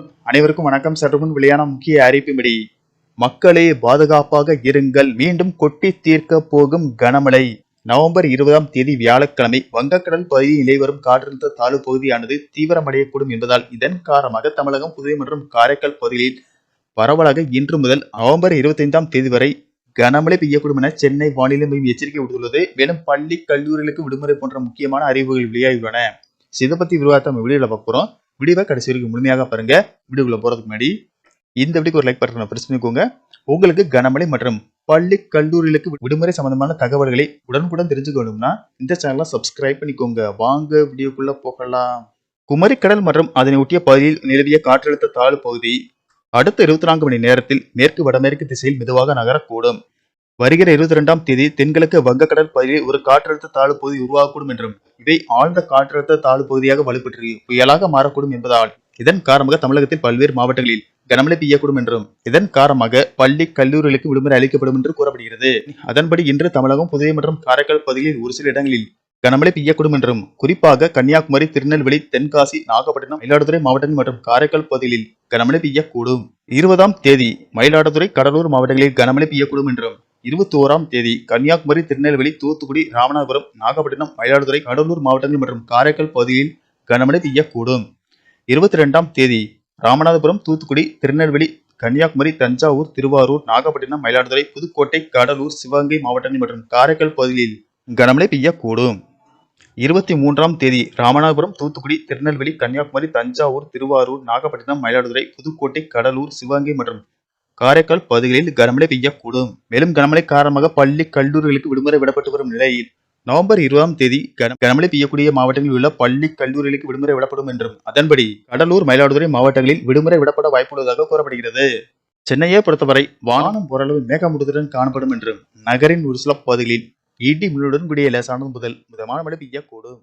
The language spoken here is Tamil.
அனைவருக்கும் வணக்கம். சற்று முன் வெளியான முக்கிய அறிவிப்பின்படி மக்களே பாதுகாப்பாக இருங்கள். மீண்டும் கொட்டி தீர்க்க போகும் கனமழை. நவம்பர் இருபதாம் தேதி வியாழக்கிழமை வங்கக்கடல் பகுதியில் நிலைவரும் காற்றழுத்த தாழ்வு பகுதியானது தீவிரமடையக்கூடும் என்பதால் இதன் காரணமாக தமிழகம் புதுவை மற்றும் காரைக்கால் பகுதிகளில் பரவலாக இன்று முதல் நவம்பர் இருபத்தைந்தாம் தேதி வரை கனமழை பெய்யக்கூடும் என சென்னை வானிலை மையம் எச்சரிக்கை விடுத்துள்ளது. மேலும் பள்ளி கல்லூரிகளுக்கு விடுமுறை போன்ற முக்கியமான அறிவுகள் வெளியாகியுள்ளன. இதை பத்தி விரிவாக நம்ம வீடியோல வீடியோவை கடைசி வரைக்கும் முழுமையாக பாருங்க. வீடியோக்குள்ள போறதுக்கு முன்னாடி இந்த வீடியோக்கு ஒரு லைக் பட்டனை பிரஸ் பண்ணிக்கோங்க. உங்களுக்கு கனமழை மற்றும் பள்ளி கல்லூரிகளுக்கு விடுமுறை சம்பந்தமான தகவல்களை உடனுக்குடன் தெரிஞ்சுக்கணும்னா இந்த சேனலை சப்ஸ்கிரைப் பண்ணிக்கோங்க. வாங்க வீடியோக்குள்ள போகலாம். குமரிக்கடல் மற்றும் அதனை ஒட்டிய பகுதியில் நிலவிய காற்றழுத்த தாழ்வு பகுதி அடுத்த இருபத்தி நான்கு மணி நேரத்தில் மேற்கு வடமேற்கு திசையில் மெதுவாக நகரக்கூடும். வருகிற இருபத்தி ரெண்டாம் தேதி தென்கிழக்கு வங்கக்கடல் பகுதியில் ஒரு காற்றழுத்த தாழ்வு பகுதி உருவாகக்கூடும் என்றும் இவை ஆழ்ந்த காற்றழுத்த தாழ்வு பகுதியாக வலுப்பெற்று புயலாக மாறக்கூடும் என்பதால் இதன் காரணமாக தமிழகத்தில் பல்வேறு மாவட்டங்களில் கனமழை பெய்யக்கூடும் என்றும் இதன் காரணமாக பள்ளி கல்லூரிகளுக்கு விடுமுறை அளிக்கப்படும் என்று கூறப்படுகிறது. அதன்படி இன்று தமிழகம் புதுவை மற்றும் காரைக்கால் பகுதியில் ஒரு சில இடங்களில் கனமழை பெய்யக்கூடும் என்றும் குறிப்பாக கன்னியாகுமரி திருநெல்வேலி தென்காசி நாகப்பட்டினம் மயிலாடுதுறை மாவட்டங்கள் மற்றும் காரைக்கால் பகுதிகளில் கனமழை பெய்யக்கூடும். இருபதாம் தேதி மயிலாடுதுறை கடலூர் மாவட்டங்களில் கனமழை பெய்யக்கூடும் என்றும் இருபத்தி ஓராம் தேதி கன்னியாகுமரி திருநெல்வேலி தூத்துக்குடி ராமநாதபுரம் நாகப்பட்டினம் மயிலாடுதுறை கடலூர் மாவட்டங்கள் மற்றும் காரைக்கால் பகுதியில் கனமழை பெய்யக்கூடும். இருபத்தி ரெண்டாம் தேதி ராமநாதபுரம் தூத்துக்குடி திருநெல்வேலி கன்னியாகுமரி தஞ்சாவூர் திருவாரூர் நாகப்பட்டினம் மயிலாடுதுறை புதுக்கோட்டை கடலூர் சிவகங்கை மாவட்டங்கள் மற்றும் காரைக்கால் பகுதியில் கனமழை பெய்யக்கூடும். இருபத்தி மூன்றாம் தேதி ராமநாதபுரம் தூத்துக்குடி திருநெல்வேலி கன்னியாகுமரி தஞ்சாவூர் திருவாரூர் நாகப்பட்டினம் மயிலாடுதுறை புதுக்கோட்டை கடலூர் சிவகங்கை மற்றும் காரைக்கால் பகுதிகளில் கனமழை பெய்யக்கூடும் மேலும் கனமழை காரணமாக பள்ளி கல்லூரிகளுக்கு விடுமுறை விடப்பட்டு வரும் நிலையில் நவம்பர் இருபதாம் தேதி கன- கனமழை பெய்யக்கூடிய மாவட்டங்களில் உள்ள பள்ளி கல்லூரிகளுக்கு விடுமுறை விடப்படும் என்றும் அதன்படி கடலூர் மயிலாடுதுறை மாவட்டங்களில் விடுமுறை விடப்பட வாய்ப்புள்ளதாக கூறப்படுகிறது. சென்னையை பொறுத்தவரை வானம் ஓரளவு மேகமூட்டத்துடன் காணப்படும் என்றும் நகரின் ஒரு சில பகுதிகளில் இடி மின்னுடன் கூடிய லேசானது முதல் மிதமான மழை பெய்யக்கூடும்